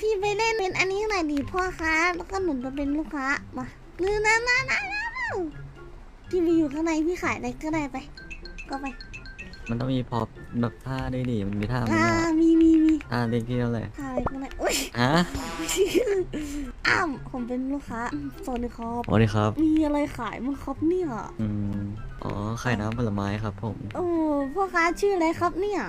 พี่ไปเล่นเป็นอันนี้หน่อยดิพ่อค้าแล้วก็หนุนจะเป็นลูกค้ามาหรือนะนะนะนะพี่ไปอยู่ข้างในพี่ขายอะไรก็ได้ไป ก็ไป มันต้องมีพอแบบท่าด้วยดิมันมีท่าไหมอ่าเนี่ยมีมีมีท่าเล็กที่เท่าไหร่ขายอะไรก็ได้อุ้ยฮะอ้าวผมเป็นลูกค้าสวัสดีครับสวัสดีครับ มีอะไรขายมั้งครับเนี่ยอืมอ๋อไข่น้ำผลไม้ครับผม โอ้พ่อค้าชื่ออะไรครับเนี่ย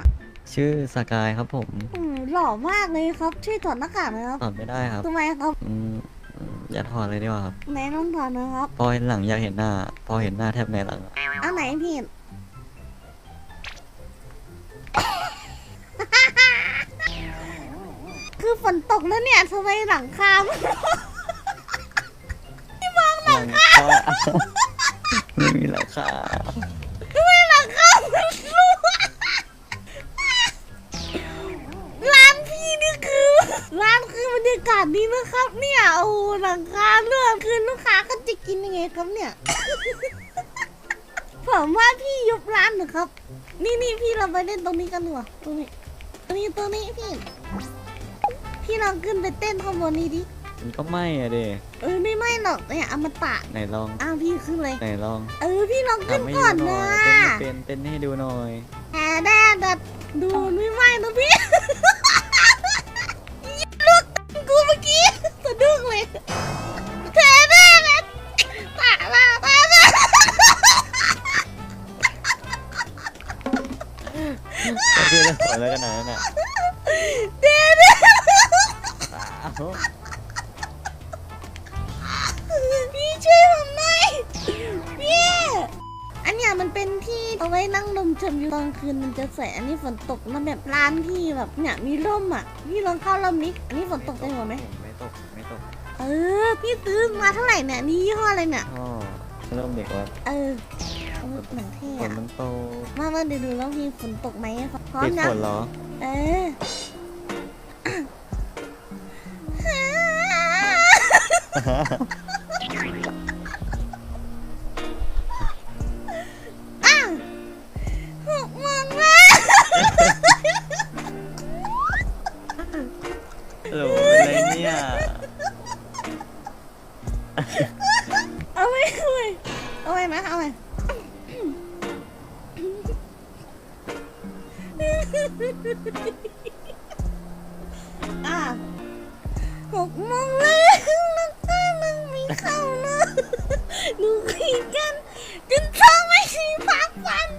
ชื่อสกายครับผมอืม หล่อมากเลยครับ ช่วยถอดหน้ากากหนะครับตอบไม่ได้ครับทำไมครับอืมอืมอย่าถอดเลยดีกว่าครับไหนลองถอดนะครับ พอเห็นหลังอยากเห็นหน้า พอเห็นหน้าแทบในหลังอะเอาไหนพี่คือฝนตกแล้วเนี่ยทำไมหลังคาหลังคา ไม่มีหลังคาานคือบรรยากาศดีนะครับเนี่ยโอ้หลังคาเลื่อนคือลูกค้าก็จะกินยังไงครับเนี่ย ผมว่าพี่ยุบร้านหนะครับ นี่นี่พี่เราไปเล่นตรงนี้กันดีกว่าตรงนี้ตรงนี้ตรงนี้พี่ พี่ลองขึ้นไปเต้นข้างบนนี้ดิมันก็ไม่อะเดเออไม่ไม่หรอกเนี่ยอมตะไหนลองอ้าวพี่ขึ้นเลยไหนลองเออพี่ลองขึ้นทำให้ก่อนดูหน่นะอยเต้นไม่เป็นเต้นให้ดูหน่อยแอดแดดดูไม่ไหวนะพี่ ก็คือจะสอนอะไรกันหนาดนั้นน่ะเด้เด้อ้าวพี่ช่วยผมหน่อยพี่อันเนี้ยมันเป็นที่เอาไว้นั่งลมชมวิวตอนคืนมันจะสวยอันนี้ฝนตกแล้วแบบร้านพี่แบบเนี่ยมีร่มอะพี่ลองเข้าร่มนี้อันนี้ฝนตกได้หัวไหมไม่ตกไม่ตก เออพี่ซื้อมาเท่าไหร่เนี่ยนี่ยี่ห้ออะไรเนี่ยพ่อร่มเด็กว่าเออ เออหนังเท่ฝนอะมันโตมามาเดี๋ยวดูแล้วพี่ฝนตกไหมพร้อมติดนะ ฝนเหรอ เอออ้าวหกโมงแล้วเออเป็นไรเนี่ยเอาไว้เอาไว้เอาไว้นะเอาไว้ อ่หกโมงแล้วนักการนัม่เข้านะหนูคุยกันจนเธอไม่ใช่พักวัน